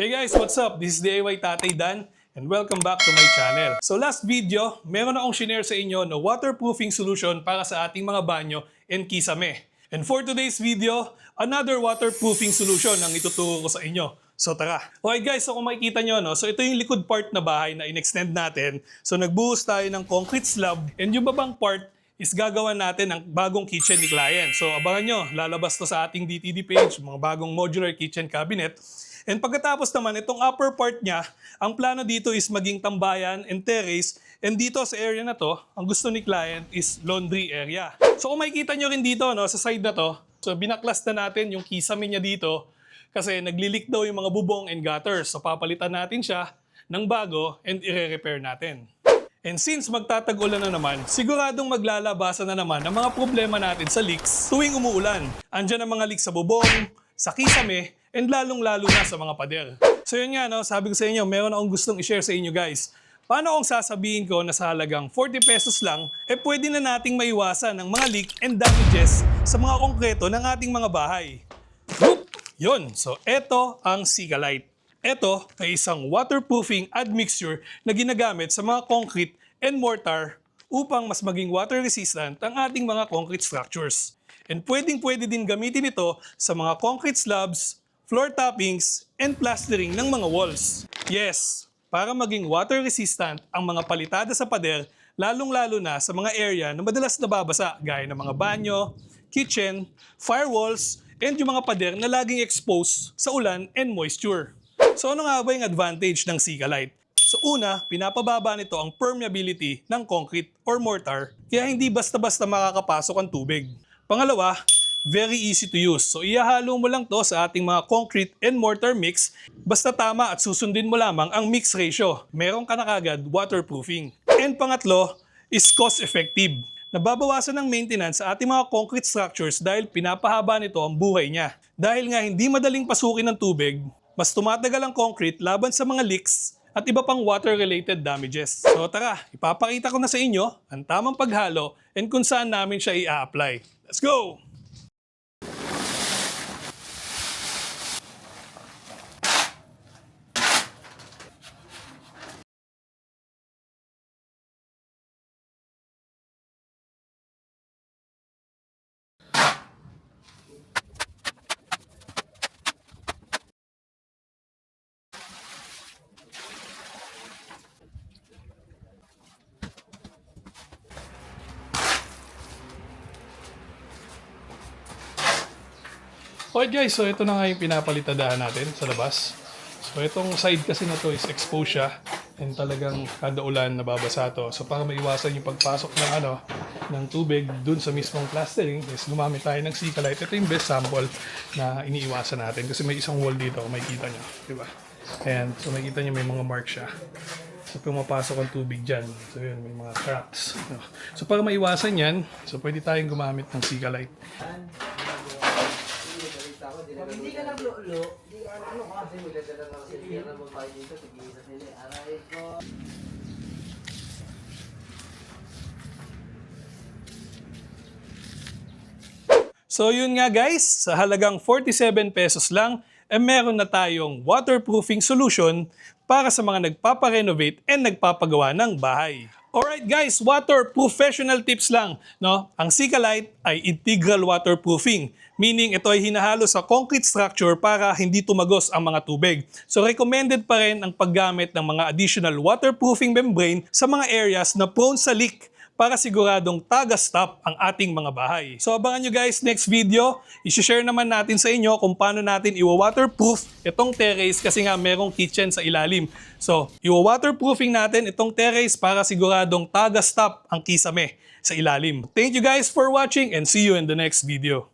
Hey guys, what's up? This is DIY Tatay Dan and welcome back to my channel. So last video, meron akong shinare sa inyo na waterproofing solution para sa ating mga banyo and kisame. And for today's video, another waterproofing solution ang ituturo ko sa inyo. So tara. Okay guys, so kung makikita nyo, no, so ito yung likod part na bahay na in-extend natin. So nagbuhos tayo ng concrete slab and yung babang part is gagawa natin ang bagong kitchen ni client. So abangan nyo, lalabas to sa ating DTD page, mga bagong modular kitchen cabinet. And pagkatapos naman, itong upper part niya, ang plano dito is maging tambayan and terrace. And dito sa area na to, ang gusto ni client is laundry area. So kung makikita nyo rin dito, no, sa side na to, so binaklas na natin yung kisame niya dito kasi naglilik daw yung mga bubong and gutters. So papalitan natin siya ng bago and ire-repair natin. And since magtatagulan na naman, siguradong maglalabasan na naman ang mga problema natin sa leaks tuwing umuulan. Andyan ang mga leaks sa bubong, sa kisame, and lalong-lalo na sa mga pader. So yun nga, no, sabi ko sa inyo, meron akong gustong i-share sa inyo guys. Paano kung sasabihin ko na sa halagang 40 pesos lang, eh pwede na nating maiwasan ang mga leak and damages sa mga konkreto ng ating mga bahay. Whoop! Yun, so eto ang Sika Light. Ito ay isang waterproofing admixture na ginagamit sa mga concrete and mortar upang mas maging water resistant ang ating mga concrete structures. And pwedeng pwede din gamitin ito sa mga concrete slabs, floor toppings, and plastering ng mga walls. Yes, para maging water resistant ang mga palitada sa pader, lalong-lalo na sa mga area na madalas nababasa gaya ng mga banyo, kitchen, firewalls, and yung mga pader na laging exposed sa ulan and moisture. So ano nga ba yung advantage ng Sika Light? So una, pinapababa nito ang permeability ng concrete or mortar kaya hindi basta-basta makakapasok ang tubig. Pangalawa, very easy to use. So ihahalo mo lang to sa ating mga concrete and mortar mix basta tama at susundin mo lamang ang mix ratio. Meron ka na kagad waterproofing. And pangatlo is cost effective. Nababawasan ng maintenance sa ating mga concrete structures dahil pinapahaba nito ang buhay niya. Dahil nga hindi madaling pasukin ng tubig, mas tumatagal ang concrete laban sa mga leaks at iba pang water-related damages. So tara, ipapakita ko na sa inyo ang tamang paghalo and kung saan namin siya i-apply. Let's go! Okay guys, so ito na nga yung pinapalitadahan natin sa labas. So itong side kasi na to is exposed siya and talagang kada ulan nababasa to. So para maiwasan yung pagpasok ng ano ng tubig dun sa mismong plastering is gumamit tayo ng Sika Light. Ito yung best sample na iniiwasan natin kasi may isang wall dito kung makikita nyo. Diba? Ayan, so makikita nyo may mga mark siya. So pumapasok ang tubig dyan. So yun, may mga cracks. So para maiwasan yan, so pwede tayong gumamit ng Sika Light. Pag hindi ka naglulo, di ano ka kasi magdadala ng silver na babae dito, tigil sa sila. Aray ko. So yun nga guys, sa halagang 47 pesos lang, eh meron na tayong waterproofing solution para sa mga nagpaparenovate and nagpapagawa ng bahay. Alright guys, water professional tips lang. No? Ang Sika Light ay integral waterproofing, meaning ito ay hinahalo sa concrete structure para hindi tumagos ang mga tubig. So recommended pa rin ang paggamit ng mga additional waterproofing membrane sa mga areas na prone sa leak para siguradong taga-stop ang ating mga bahay. So abangan nyo guys next video. I-share naman natin sa inyo kung paano natin iwa-waterproof itong terrace kasi nga merong kitchen sa ilalim. So iwa-waterproofing natin itong terrace para siguradong taga-stop ang kisame sa ilalim. Thank you guys for watching and see you in the next video.